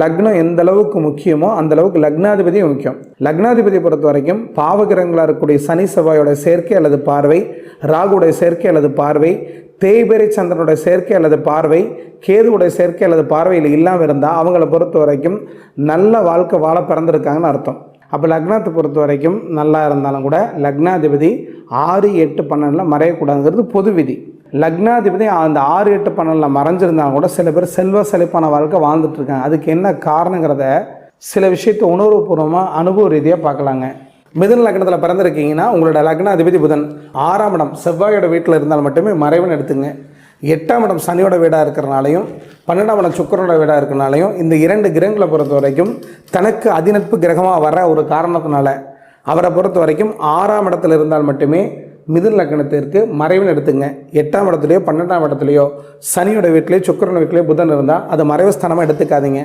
லக்னம் எந்த அளவுக்கு முக்கியமோ அந்த அளவுக்கு லக்னாதிபதியும் முக்கியம். லக்னாதிபதியை பொறுத்த வரைக்கும் பாவகிரகங்களாக இருக்கக்கூடிய சனி செவ்வாயோட சேர்க்கை அல்லது பார்வை ராகுடைய சேர்க்கை அல்லது பார்வை தேய்பெரி சந்திரனுடைய சேர்க்கை அல்லது பார்வை கேதுவுடைய சேர்க்கை அல்லது பார்வையில் இல்லாமல் இருந்தால் அவங்கள பொறுத்த வரைக்கும் நல்ல வாழ்க்கை வாழ பிறந்திருக்காங்கன்னு அர்த்தம். அப்போ லக்னத்தை பொறுத்த வரைக்கும் நல்லா இருந்தாலும் கூட லக்னாதிபதி ஆறு எட்டு பன்னெண்டில் மறையக்கூடாதுங்கிறது பொது விதி. லக்னாதிபதி அந்த ஆறு எட்டு பன்னெண்டில் மறைஞ்சிருந்தாலும் கூட சில பேர் செல்வ செழிப்பான வாழ்க்கை வாழ்ந்துட்டுருக்காங்க. அதுக்கு என்ன காரணங்கிறத சில விஷயத்தை உணர்வுபூர்வமாக அனுபவ ரீதியாக பார்க்கலாங்க. மிதுன லக்னத்தில் பிறந்திருக்கீங்கன்னா உங்களோட லக்னாதிபதி புதன் ஆறாம் இடம் செவ்வாயோட வீட்டில் இருந்தால் மட்டுமே மறைவன் எடுத்துங்க. எட்டாம் இடம் சனியோட வீடாக இருக்கிறனாலையும் பன்னெண்டாம் இடம் சுக்கரனோட வீடாக இருக்கிறனாலையும் இந்த இரண்டு கிரகங்களை பொறுத்த வரைக்கும் தனக்கு அதிநட்பு கிரகமாக வர ஒரு காரணத்தினால அவரை பொறுத்த வரைக்கும் ஆறாம் இடத்துல இருந்தால் மட்டுமே மிதுன் லக்னத்திற்கு மறைவுன்னு எடுத்துங்க. எட்டாம் இடத்துலையோ பன்னெண்டாம் இடத்துலையோ சனியோட வீட்டிலேயோ சுக்கரனோட வீட்டிலேயோ புதன் இருந்தால் அது மறைவு ஸ்தானமாக எடுத்துக்காதீங்க.